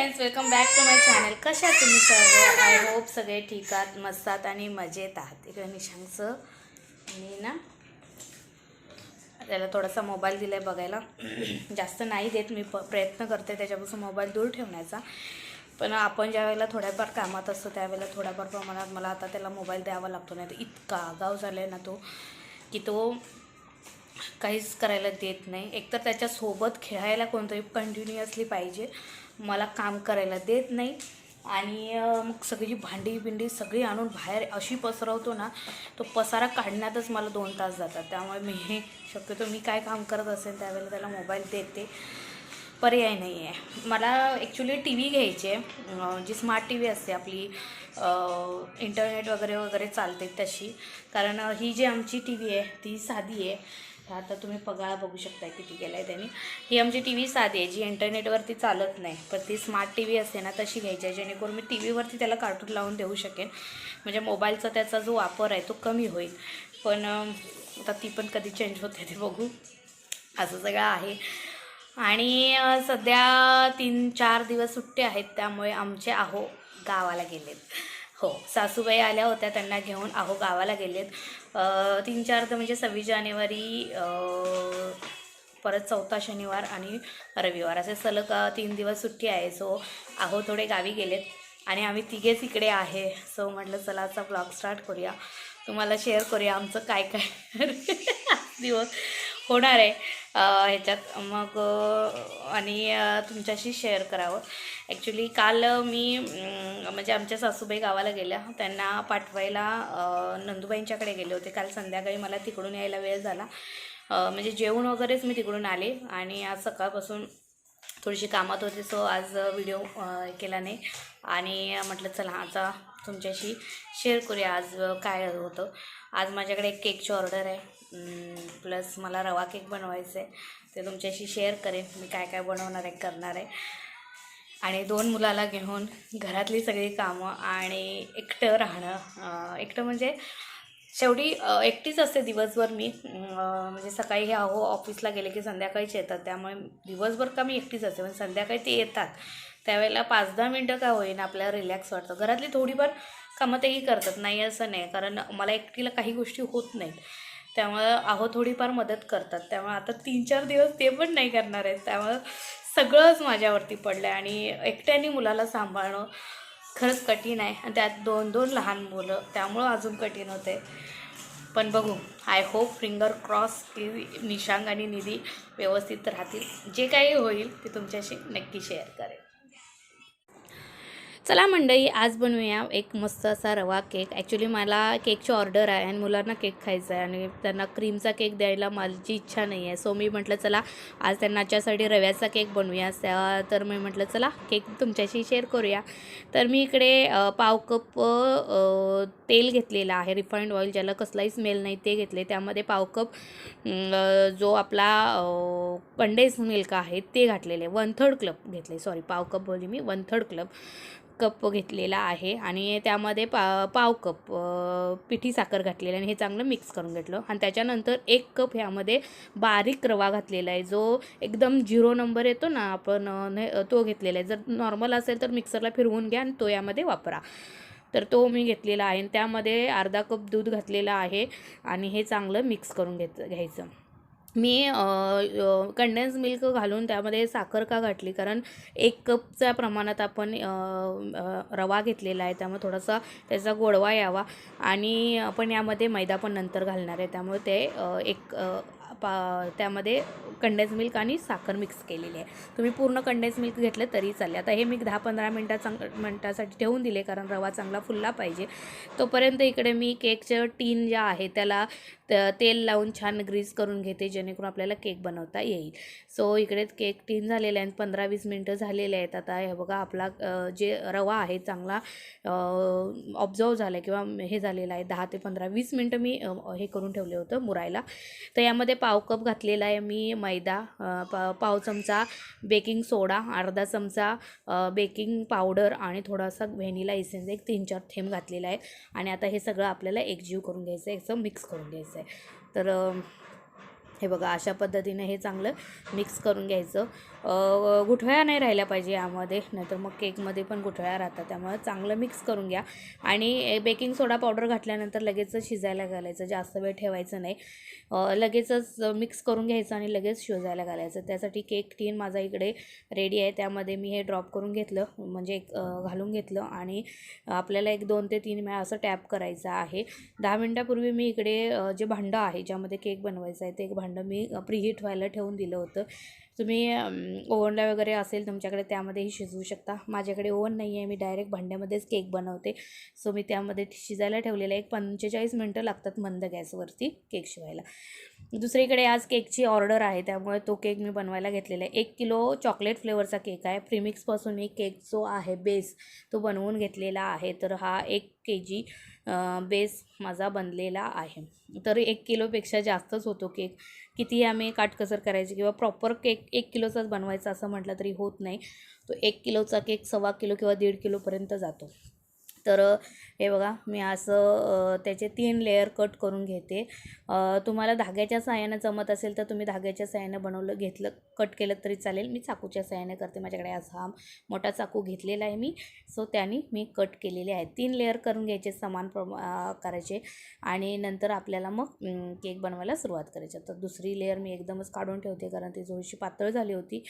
Friends welcome back to my channel कशा तुम्ही सर्व? आय होप सगळे ठीक आहात मस्तात आणि मजेत आहात. इकडे निशांगचं मी ना त्याला थोडासा मोबाईल दिला आहे बघायला. जास्त नाही देत मी प प्रयत्न करते त्याच्यापासून मोबाईल दूर ठेवण्याचा. पण आपण ज्या वेळेला थोड्याफार कामात असतो त्यावेळेला थोड्याफार प्रमाणात मला आता त्याला मोबाईल द्यावा लागतो. नाही तर इतका आगाव झाला आहे ना तो की तो काहीच करायला देत नाही. एकतर त्याच्यासोबत खेळायला कोणतरी कंटिन्युअसली पाहिजे. मला काम करायला देत नाही. आणि मग सगळी भांडी बिंडी सगळी आणून बाहेर अशी पसरवतो ना तो पसारा काढण्यातच मला दोन तास जातात. त्यामुळे मी शक्यतो मी काय काम करत असेल त्यावेळेला त्याला मोबाईल देते. पर्याय नाही आहे मला ॲक्च्युली टी व्ही घ्यायची. आहे जी स्मार्ट टी व्ही असते आपली इंटरनेट वगैरे वगैरे चालते तशी. कारण ही जी आमची टी व्ही आहे ती साधी आहे. आता तुम्ही पगाळ बघू शकता किती केला आहे त्यांनी. ही आमची टी व्ही साधी आहे जी इंटरनेटवरती चालत नाही. पण ती स्मार्ट टी व्ही असते ना तशी घ्यायची आहे. जेणेकरून मी टी व्हीवरती त्याला कार्टून लावून देऊ शकेन. म्हणजे मोबाईलचा त्याचा जो वापर आहे तो कमी होईल. पण आता ती पण कधी चेंज होते ते बघू. असं सगळं आहे. आणि सध्या तीन चार दिवस सुट्टे आहेत त्यामुळे आमचे आहो गावाला गेलेत. हो सासूबाई आल्या होत्या त्यांना घेऊन आहो गावाला गेलेत. तीन चार तर म्हणजे सव्वीस जानेवारी परत चौथा शनिवार आणि रविवार. असे सलग तीन दिवस सुट्टी आहे. सो आहो थोडे गावी गेलेत आणि आम्ही तिघेच इकडे आहे. सो म्हटलं चला आता ब्लॉग स्टार्ट करूया. तुम्हाला शेअर करूया आमचं काय काय दिवस. होणार आहे ह्याच्यात. मग आणि तुमच्याशी शेअर करावं. ॲक्च्युली काल मी म्हणजे आमच्या सासूबाई गावाला गेल्या. त्यांना पाठवायला नंदूबाईंच्याकडे नंदुबाईंच्याकडे गेले होते. काल संध्याकाळी मला तिकडून यायला वेळ झाला. म्हणजे जेवण वगैरेच मी तिकडून आले आणि आज सकाळपासून थोडीशी कामात होते सो आज व्हिडिओ केला नाही. आणि म्हटलं चला आता तुमच्याशी शेअर करूया. आज काय होतं? आज माझ्याकडे एक केकची ऑर्डर आहे. प्लस मला रवा केक बनवायचं आहे ते तुमच्याशी शेअर करेन मी काय काय बनवणार आहे करणार आहे. आणि दोन मुलाला घेऊन घरातली सगळी कामं आणि एकटं राहणं एकटं म्हणजे शेवटी एकटीच असते दिवसभर मी. म्हणजे सकाळी हे अहो ऑफिसला गेले की संध्याकाळीच येतात. त्यामुळे दिवसभर का मी एकटीच असते? पण संध्याकाळी ते येतात. त्यावेळेला पाच दहा मिनटं का होईना आपल्याला रिलॅक्स वाटतं. घरातली थोडीफार कामं तेही करतात. नाही असं नाही. कारण मला एकटीला काही गोष्टी होत नाहीत. त्यामुळं अहो थोडीफार मदत करतात. त्यामुळे आता तीन चार दिवस ते पण नाही करणार आहेत. त्यामुळं सगळंच माझ्यावरती पडलं आहे आणि एकट्याने मुलाला सांभाळणं खरंच कठीण आहे. आणि त्यात दोन दोन लहान मुलं त्यामुळं अजून कठीण होते पण बघू. आय होप फिंगर क्रॉस की निशांग आणि निधी व्यवस्थित राहतील. जे काही होईल ते तुमच्याशी नक्की शेअर करेल चला मंडळी आज बनवूया एक मस्त असा रवा केक. ॲक्च्युली मला केकची ऑर्डर आहे आणि मुलांना केक खायचा आहे आणि त्यांना क्रीमचा केक द्यायला माझी इच्छा नाही आहे. सो मी म्हटलं चला आज त्यांना रव्याचा केक बनवूया. तर मी म्हटलं चला केक तुमच्याशी शेअर करूया. तर मी इकडे पाव कप तेल घेतलेलं आहे रिफाईंड ऑइल ज्याला कसलाही स्मेल नाही ते घेतले त्यामध्ये पाव कप जो आपला कंडेन्स मिल्क आहे ते घातलेले वन थर्ड क्लब घेतले सॉरी पाव कप बोलली मी. वन थर्ड क्लब कप घेतलेला आहे आणि त्यामध्ये पा पाव कप पिठी साखर घातलेली आणि हे चांगलं मिक्स करून घेतलं. आणि त्याच्यानंतर एक कप ह्यामध्ये बारीक रवा घातलेला आहे. जो एकदम झिरो नंबर येतो ना आपण तो घेतलेला आहे. जर नॉर्मल असेल तर मिक्सरला फिरवून घ्या आणि तो यामध्ये वापरा. तर तो मी घेतलेला आहे. आणि त्यामध्ये अर्धा कप दूध घातलेला आहे आणि हे चांगलं मिक्स करून घेत घ्यायचं. मी कंडेन्स मिल्क घालून त्यामध्ये साखर का घातली? कारण एक कपच्या प्रमाणात आपण रवा घेतलेला आहे. त्यामुळे थोडासा त्याचा गोडवा यावा. आणि आपण यामध्ये मैदा पण नंतर घालणार आहे. त्यामुळे ते एक पा त्यामध्ये कंडेन्स मिल्क आणि साखर मिक्स केलेली आहे. तुम्ही पूर्ण कंडेन्स मिल्क घेतलं तरी चालेल. आता हे मी दहा पंधरा मिनटा चांग मिनटासाठी ठेवून दिले. कारण रवा चांगला फुलला पाहिजे. तोपर्यंत इकडे मी केकचं टीन ज्या आहे त्याला त- तेल लावून छान ग्रीस करून घेते जेणेकरून आपल्याला केक बनवता येईल. सो इकडे केक टीन झालेले आहेत पंधरा वीस मिनटं झालेले आहेत. आता हे बघा आपला जे रवा आहे चांगला ऑब्झर्व झाला आहे किंवा हे झालेलं आहे. दहा ते पंधरा वीस मिनटं मी हे करून ठेवले होतं मुरायला. तर यामध्ये पाव कप घातलेला आहे मी मैदा पा पाव चमचा बेकिंग सोडा अर्धा चमचा बेकिंग पावडर आणि थोडासा व्हॅनिला इसेन्स एक तीन चार थेंब घातलेला आहे. आणि आता हे सगळं आपल्याला एकजीव करून घ्यायचं आहे असं मिक्स करून घ्यायचं आहे. तर हे बघा अशा पद्धतीने हे चांगलं मिक्स करून घ्यायचं. गुठळ्या नाही राहिल्या पाहिजे यामध्ये. नाहीतर मग केकमध्ये पण गुठळ्या राहतात. त्यामुळे चांगलं मिक्स करून घ्या. आणि बेकिंग सोडा पावडर घातल्यानंतर लगेचच शिजायला घालायचं. जास्त वेळ ठेवायचं नाही. लगेचच मिक्स करून घ्यायचं आणि लगेच शिजायला घालायचं. त्यासाठी केक टीन माझा इकडे रेडी आहे. त्यामध्ये मी हे ड्रॉप करून घेतलं. म्हणजे एक घालून घेतलं. आणि आपल्याला एक दोन ते तीन वेळा असं टॅप करायचं आहे. दहा मिनटापूर्वी मी इकडे जे भांडं आहे ज्यामध्ये केक बनवायचं आहे ते एक भांडं मी प्रिहीट व्हायला ठेवून दिलं होतं. तुम्ही ओव्हनला वगैरे असेल तुमच्याकडे त्यामध्येही शिजवू शकता. माझ्याकडे ओव्हन नाही आहे मी डायरेक्ट भांड्यामध्येच केक बनवते. सो मी त्यामध्ये शिजायला ठेवलेलं आहे. एक पंचेचाळीस मिनटं लागतात मंद गॅसवरती केक शिवायला. दुसरीकडे आज केकची ऑर्डर आहे त्यामुळे तो केक मी बनवायला घेतलेला आहे. एक किलो चॉकलेट फ्लेवरचा केक आहे. प्रिमिक्सपासून मी केक जो आहे बेस तो बनवून घेतलेला आहे. तर हा एक के जी बेस माझा बनलेला आहे. तर एक किलोपेक्षा जास्तच होतो केक कितीही आम्ही काटकसर करायची किंवा प्रॉपर केक एक किलोचाच बनवायचा असं म्हटलं तरी होत नाही. तो एक किलोचा केक सव्वा किलो किंवा दीड किलोपर्यंत जातो. तर हे बघा मी असं त्याचे तीन लेअर कट करून घेते. तुम्हाला धाग्याच्या साह्यानं जमत असेल तर तुम्ही धाग्याच्या साह्यानं बनवलं घेतलं कट केलं तरी चालेल. मी चाकूच्या साहाय्याने करते. माझ्याकडे आज हा मोठा चाकू घेतलेला आहे मी. सो त्याने मी कट केलेले आहे तीन लेअर करून घ्यायचे समान प्रमा करायचे. आणि नंतर आपल्याला मग केक बनवायला सुरुवात करायची. तर दुसरी लेअर मी एकदमच काढून ठेवते कारण ती थोडीशी पातळ झाली होती.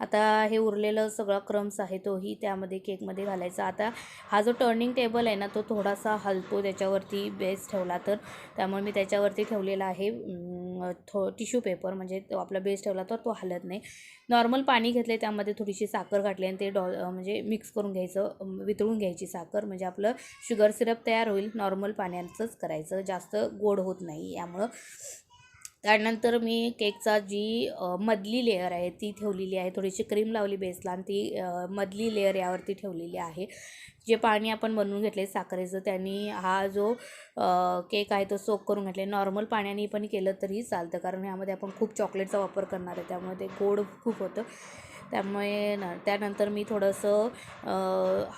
आता हे उरलेलं सगळा क्रम्स आहे तोही त्यामध्ये केकमध्ये घालायचा. आता हा जो टर्निंग टेबल आहे ना तो थोडासा हलतो त्याच्यावरती बेस ठेवला तर. त्यामुळे मी त्याच्यावरती ठेवलेला आहे थो टिश्यू पेपर म्हणजे तो आपला बेस ठेवला तर तो हलत नाही. नॉर्मल पाणी घेतले त्यामध्ये थोडीशी साखर घातली आणि ते डॉ म्हणजे मिक्स करून घ्यायचं वितळून घ्यायची साखर. म्हणजे आपलं शुगर सिरप तयार होईल. नॉर्मल पाण्याचंच करायचं. जास्त गोड होत नाही यामुळं. त्यानंतर मी केकचा जी मधली लेअर आहे ती ठेवलेली आहे. थोडीशी क्रीम लावली बेसला आणि ती मधली लेअर यावरती ठेवलेली आहे. जे पाणी आपण बनवून घेतले साखरेचं त्यांनी हा जो केक आहे तो सोक करून घेतले. नॉर्मल पाण्याने पण केलं तरी चालतं कारण ह्यामध्ये आपण खूप चॉकलेटचा वापर करणार आहे. त्यामुळे ते गोड खूप होतं. त्यामुळे न त्यानंतर मी थोडंसं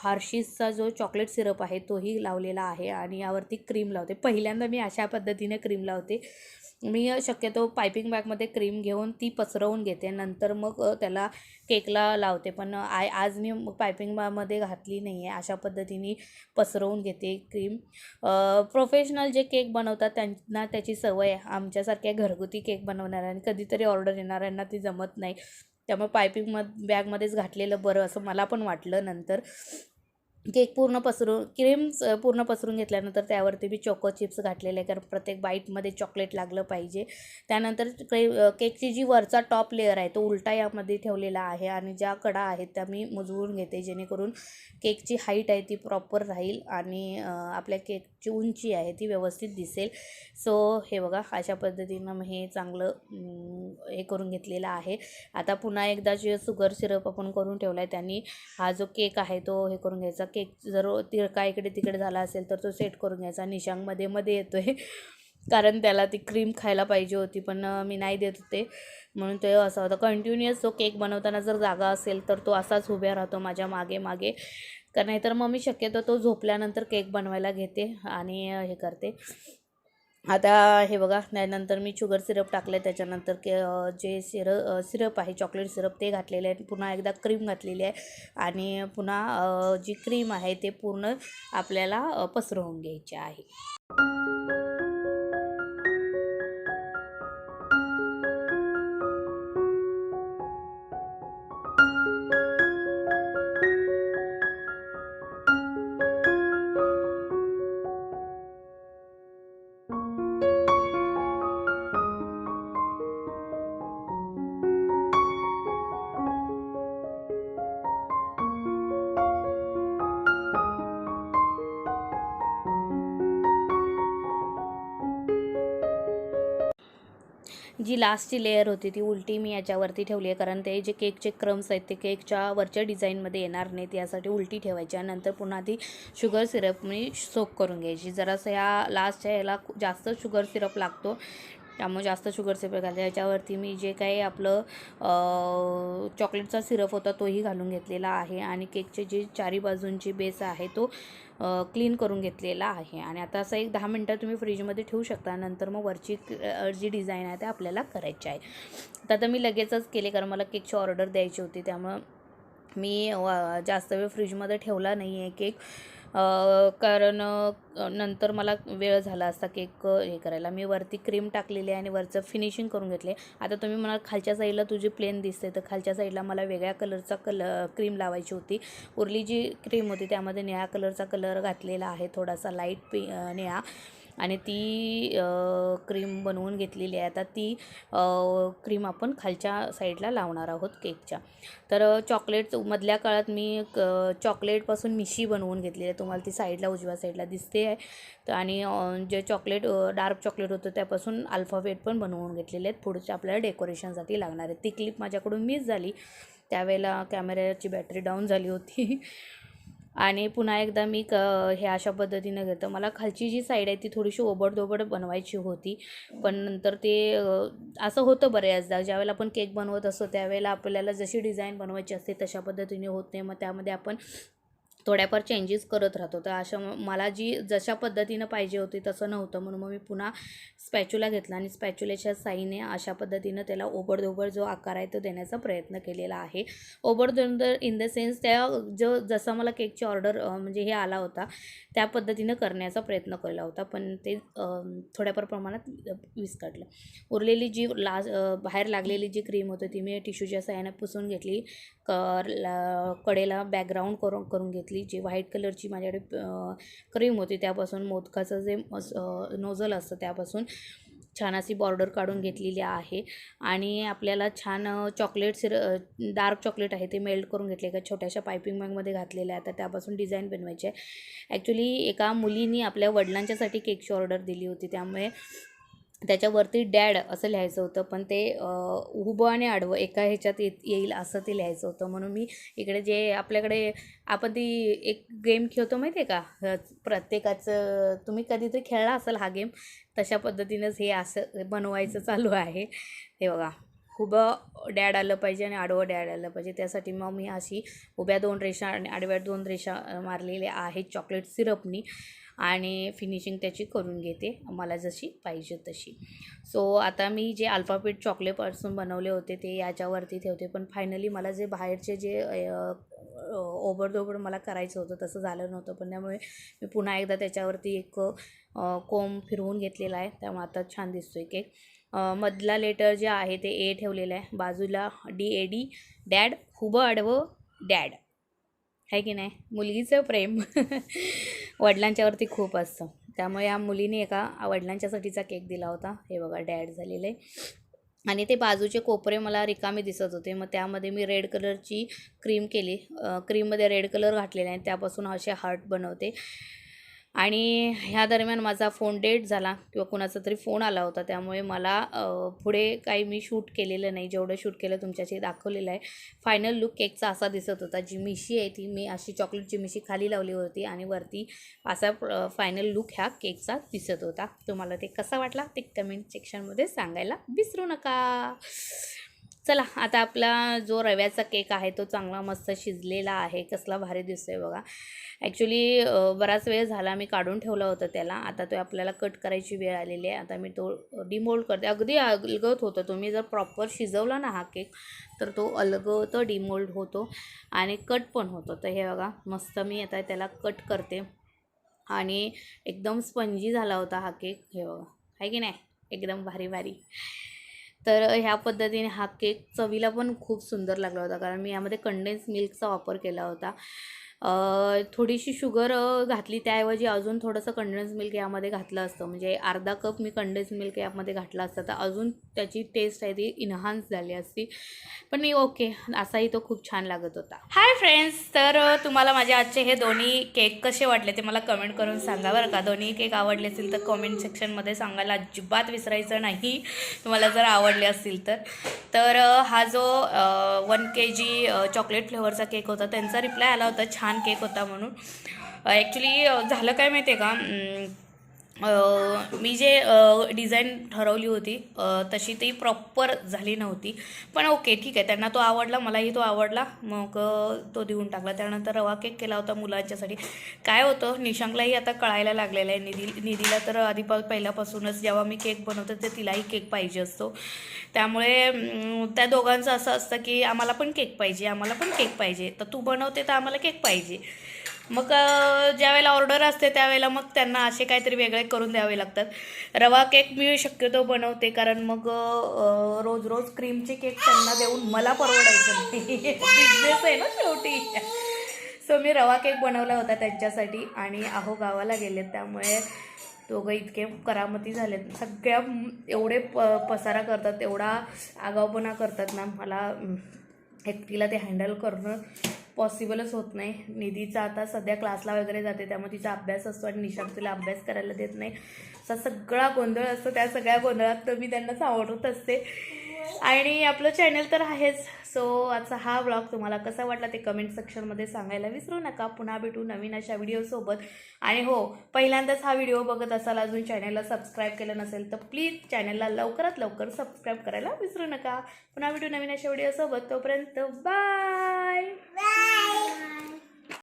हार्शीसचा जो चॉकलेट सिरप आहे तोही लावलेला आहे आणि यावरती क्रीम लावते. पहिल्यांदा मी अशा पद्धतीने क्रीम लावते. मी शक्यतो पायपिंग बॅगमध्ये क्रीम घेऊन ती पसरवून घेते. नंतर मग त्याला केकला लावते. पण आय आज मी पायपिंग बॅगमध्ये घातली नाही आहे अशा पद्धतीने पसरवून घेते क्रीम. प्रोफेशनल जे केक बनवतात त्यांना त्याची सवय आहे. आमच्यासारख्या घरगुती केक बनवणाऱ्यांनी कधीतरी ऑर्डर येणाऱ्यांना ती जमत नाही. त्यामुळे पायपिंग म बॅगमध्येच घातलेलं बरं असं मला पण वाटलं नंतर. केक पूर्ण पसरून क्रीम पूर्ण पसरून घेतल्यानंतर त्यावरती मी चोको चिप्स घातलेले आहे. कारण प्रत्येक बाईटमध्ये चॉकलेट लागलं पाहिजे. त्यानंतर क्रे केकची जी वरचा टॉप लेअर आहे तो उलटा यामध्ये ठेवलेला आहे आणि ज्या कडा आहेत त्या मी मुजवून घेते जेणेकरून केकची हाईट आहे ती प्रॉपर राहील आणि आपल्या केकची उंची आहे ती व्यवस्थित दिसेल. सो हे बघा अशा पद्धतीनं मी हे चांगलं हे करून घेतलेलं आहे. आता पुन्हा एकदा जे शुगर सिरप आपण करून ठेवला आहे त्यांनी हा जो केक आहे तो हे करून घ्यायचा. केक जर तिरका इकडे तिकडे झाला असेल तर तो सेट करून घ्यायचा. निशांगमध्ये मध्ये येतो आहे कारण त्याला ती क्रीम खायला पाहिजे होती पण मी नाही देत होते. म्हणून ते असा होता. कंटिन्युअस जो केक बनवताना जर जागा असेल तर तो असाच उभ्या राहतो माझ्या मागे मागे. कारण नाहीतर मग मी शक्यतो तो झोपल्यानंतर केक बनवायला घेते आणि हे करते. आता हे बघा त्यानंतर मी शुगर सिरप टाकलं आहे त्याच्यानंतर के जे सिर सिरप आहे चॉकलेट सिरप ते घातलेले आहे पुन्हा एकदा क्रीम घातलेली आहे आणि पुन्हा जी क्रीम आहे ते पूर्ण आपल्याला पसरवून घ्यायची आहे. जी लास्टची लेअर होती ती उलटी मी याच्यावरती ठेवली आहे. कारण ते जे केकचे क्रम्स आहेत ते केकच्या वरच्या डिझाईनमध्ये येणार नाहीत. यासाठी उलटी ठेवायची आणि नंतर पुन्हा ती शुगर सिरप मी सोक करून घ्यायची. जरासं ह्या लास्टच्या ह्याला जास्त शुगर सिरप लागतो. त्यामुळे जास्त शुगरचे सिरप घालते याच्यावरती मी जे काही आपलं चॉकलेटचा सिरप होता तोही घालून घेतलेला आहे. आणि केकचे जे चारी बाजूंची बेस आहे तो क्लीन करून घेतलेला आहे. आणि आता असं एक दहा मिनटं तुम्ही फ्रीजमध्ये ठेवू शकता. नंतर मग वरची जी डिझाईन आहे ते आपल्याला करायची आहे. तर आता मी लगेचच केले. कारण मला केकची ऑर्डर द्यायची होती. त्यामुळं मी जास्त वेळ फ्रीजमध्ये ठेवला नाही आहे केक कारण नंतर मला वेळ झाला असता केक हे करायला. मी वरती क्रीम टाकलेली आहे आणि वरचं फिनिशिंग करून घेतले. आता तुम्ही मला खालच्या साईडला तुझी प्लेन दिसते तर खालच्या साईडला मला वेगळ्या कलरचा कल क्रीम लावायची होती. उरली जी क्रीम होती त्यामध्ये निळ्या कलरचा कलर घातलेला आहे थोडासा लाइट पि निळा. आणि ती क्रीम बनवून घेतलेली आहे. आता ती क्रीम आपण खालच्या साईडला लावणार आहोत केकच्या तर चॉकलेट मधल्या काळात मी क चॉकलेटपासून मिशी बनवून घेतलेली आहे. तुम्हाला ती साईडला उजव्या साईडला दिसते आहे. तर आणि जे चॉकलेट डार्क चॉकलेट होतं त्यापासून अल्फाबेट पण बनवून घेतलेले आहेत. पुढच्या आपल्याला डेकोरेशनसाठी लागणार आहे. ती क्लिप माझ्याकडून मिस झाली. त्यावेळेला कॅमेऱ्याची बॅटरी डाऊन झाली होती. आणि पुन्हा एकदा मी क हे अशा पद्धतीनं घेतं. मला खालची जी साईड आहे ती थोडीशी ओबडधोबड बनवायची होती. पण नंतर ते असं होतं बऱ्याचदा. ज्यावेळेला आपण केक बनवत असतो त्यावेळेला आपल्याला जशी डिझाईन बनवायची असते तशा पद्धतीने होत नाही. मग त्यामध्ये आपण थोड्याफार चेंजेस करत राहतो. तर अशा मला जी जशा पद्धतीनं पाहिजे होती तसं नव्हतं. म्हणून मग मी पुन्हा स्पॅच्युला घेतला आणि स्पॅच्युलेच्या साईने अशा पद्धतीनं त्याला ओबडधोबड जो आकार आहे तो देण्याचा प्रयत्न केलेला आहे. ओबडधोबड इन द सेन्स त्या जो जसा मला केकची ऑर्डर म्हणजे हे आला होता त्या पद्धतीनं करण्याचा प्रयत्न केला होता. पण ते थोड्याफार प्रमाणात विस्कटलं. उरलेली जी लाज बाहेर लागलेली जी क्रीम होती ती मी टिश्यूच्या साह्यानं पुसून घेतली. क कडेला बॅकग्राऊंड करून करून घेतली. जी व्हाईट कलरची माझ्याकडे क्रीम होती त्यापासून मोदकाचं जे नोझल असतं त्यापासून छान अशी बॉर्डर काढून घेतलेली आहे. आणि आपल्याला छान चॉकलेट सिर डार्क चॉकलेट आहे ते मेल्ट करून घेतले एका छोट्याशा पायपिंग बॅगमध्ये घातलेलं आहे आता त्यापासून डिझाईन बनवायची आहे. ॲक्च्युली एका मुलीनी आपल्या वडिलांच्यासाठी केकची ऑर्डर दिली होती. त्यामुळे त्याच्यावरती डॅड असं लिहायचं होतं पण ते उभं आणि आडवं एका ह्याच्यात येत येईल असं ते लिहायचं होतं. म्हणून मी इकडे जे आपल्याकडे आपण ती एक गेम खेळतो माहिती आहे का प्रत्येकाचं तुम्ही कधीतरी खेळला असेल हा गेम तशा पद्धतीनंच हे असं बनवायचं चालू आहे. हे बघा उभं डॅड आलं पाहिजे आणि आडवं डॅड आलं पाहिजे. त्यासाठी मग मी अशी उभ्या दोन रेषा आणि आडव्या दोन रेषा मारलेल्या आहेत चॉकलेट सिरपनी. आणि फिनिशिंग त्याची करून घेते. मला जशी पाहिजे तशी. सो आता मी जे अल्फापीट चॉकलेटपासून बनवले होते ते याच्यावरती ठेवते. पण फायनली मला जे बाहेरचे जे ओबडधोबड मला करायचं होतं तसं झालं नव्हतं. पण त्यामुळे मी पुन्हा एकदा त्याच्यावरती एक कोंब फिरवून घेतलेला आहे. त्यामुळे आता छान दिसतो आहे केक मधला लेटर जे आहे ते ए ठेवलेलं आहे. बाजूला डी ए डी डॅड हुबं आडवं डॅड आहे की नाही? मुलगीचं प्रेम वडिलांच्यावरती खूप असतं. त्यामुळे या मुलीने एका वडिलांच्यासाठीचा केक दिला होता. हे बघा डॅड झालेले. आहे आणि ते बाजूचे कोपरे मला रिकामे दिसत होते. मग त्यामध्ये मी रेड कलरची क्रीम केली. क्रीममध्ये रेड कलर घातलेला आहे त्यापासून असे हार्ट बनवते. आणि ह्या दरम्यान माझा फोन डेट झाला किंवा कुणाचा तरी फोन आला होता. त्यामुळे मला पुढे काही मी शूट केलेलं नाही. जेवढं शूट केलं तुमच्याशी दाखवलेलं आहे. फायनल लुक केकचा असा दिसत होता. जी मिशी आहे ती मी अशी चॉकलेटची मिशी खाली लावली होती आणि वरती असा फायनल लुक ह्या केकचा दिसत होता. तुम्हाला ते कसा वाटला ते कमेंट सेक्शनमध्ये सांगायला विसरू नका. चला आता आपला जो रव्याचा केक आहे तो चांगला मस्त शिजलेला आहे कसला भारी दिसतोय बघा. ॲक्च्युली बराच वेळ झाला मी काढून ठेवला होता त्याला. आता तो आपल्याला कट करायची वेळ आलेली आहे. आता मी तो डिमोल्ड करते. अगदी अलगत होतं. तुम्ही जर प्रॉपर शिजवला ना हा केक तर तो अलगत डिमोल्ड होतो आणि कट पण होतो. तर हे बघा मस्त मी आता त्याला कट करते. आणि एकदम स्पंजी झाला होता हा केक. हे बघा. आहे की नाही? एकदम भारी भारी. तर ह्या पद्धतीने हा केक चवीला पण खूप सुंदर लागला होता. कारण मी यामध्ये कंडेन्स मिल्कचा वापर केला होता. थोडीशी शुगर घातली त्याऐवजी अजून थोडंसं कंडेन्स मिल्क यामध्ये घातलं असतं. म्हणजे अर्धा कप मी कंडेन्स मिल्क यामध्ये घातलं असतं. तर अजून त्याची टेस्ट आहे ती इन्हान्स झाली असती. पण मी ओके असाही तो खूप छान लागत होता. हाय फ्रेंड्स तर तुम्हाला माझे आजचे हे दोन्ही केक कसे वाटले ते मला कमेंट करून सांगा बरं का. दोन्ही केक आवडले असतील तर कमेंट सेक्शनमध्ये सांगायला अजिबात विसरायचं नाही. तुम्हाला जर आवडले असतील तर. तर हा जो वन के जी चॉकलेट फ्लेवरचा केक होता त्यांचा रिप्लाय आला होता छान केक होता म्हणून. ॲक्च्युली झालं काय माहिती आहे का मी जे डिझाईन ठरवली होती तशी ती प्रॉपर झाली नव्हती. पण ओके ठीक आहे. त्यांना तो आवडला मलाही तो आवडला. मग तो देऊन टाकला. त्यानंतर रवा केक केला होता मुलांच्यासाठी. काय होतं निशांकलाही आता कळायला लागलेलं आहे. निधी निधीला तर आधी पहिल्यापासूनच जेव्हा मी केक बनवते ते तिलाही केक पाहिजे असतो. त्यामुळे त्या दोघांचं असं असतं की आम्हाला पण केक पाहिजे आम्हाला पण केक पाहिजे. तर तू बनवते तर आम्हाला केक पाहिजे. मग ज्यावेळेला ऑर्डर असते त्यावेळेला मग त्यांना असे काहीतरी वेगळे करून द्यावे लागतात. रवा केक मी शक्यतो बनवते कारण मग रोज रोज क्रीमचे केक त्यांना देऊन मला परवडायचं नाही. बिझनेस आहे ना शेवटी. सो मी रवा केक बनवला होता त्यांच्यासाठी आणि अहो गावाला गेले त्यामुळे दोघं इतके करामती झालेत. सगळ्या एवढे प पसारा करतात एवढा आगाऊपणा करतात ना मला एकटीला ते हँडल करणं पॉसिबलच होत नाही. निधीचा आता सध्या क्लासला वगैरे जाते त्यामुळे तिचा अभ्यास असतो आणि निशांत तिला अभ्यास करायला देत नाही. असा सगळा गोंधळ असतो. त्या सगळ्या गोंधळात तर मी त्यांना सावरत असते. आणि आपलं चॅनल तर आहेच. सो आजचा हा ब्लॉग तुम्हाला कसा वाटला ते कमेंट सेक्शनमध्ये सांगायला विसरू नका. पुन्हा भेटू नवीन अशा व्हिडिओसोबत आणि हो पहिल्यांदाच हा व्हिडिओ बघत असाल अजून चॅनलला सबस्क्राईब केलं नसेल तर प्लीज चॅनलला लवकरात लवकर सबस्क्राईब करायला विसरू नका. पुन्हा भेटू नवीन अशा व्हिडिओसोबत तोपर्यंत बाय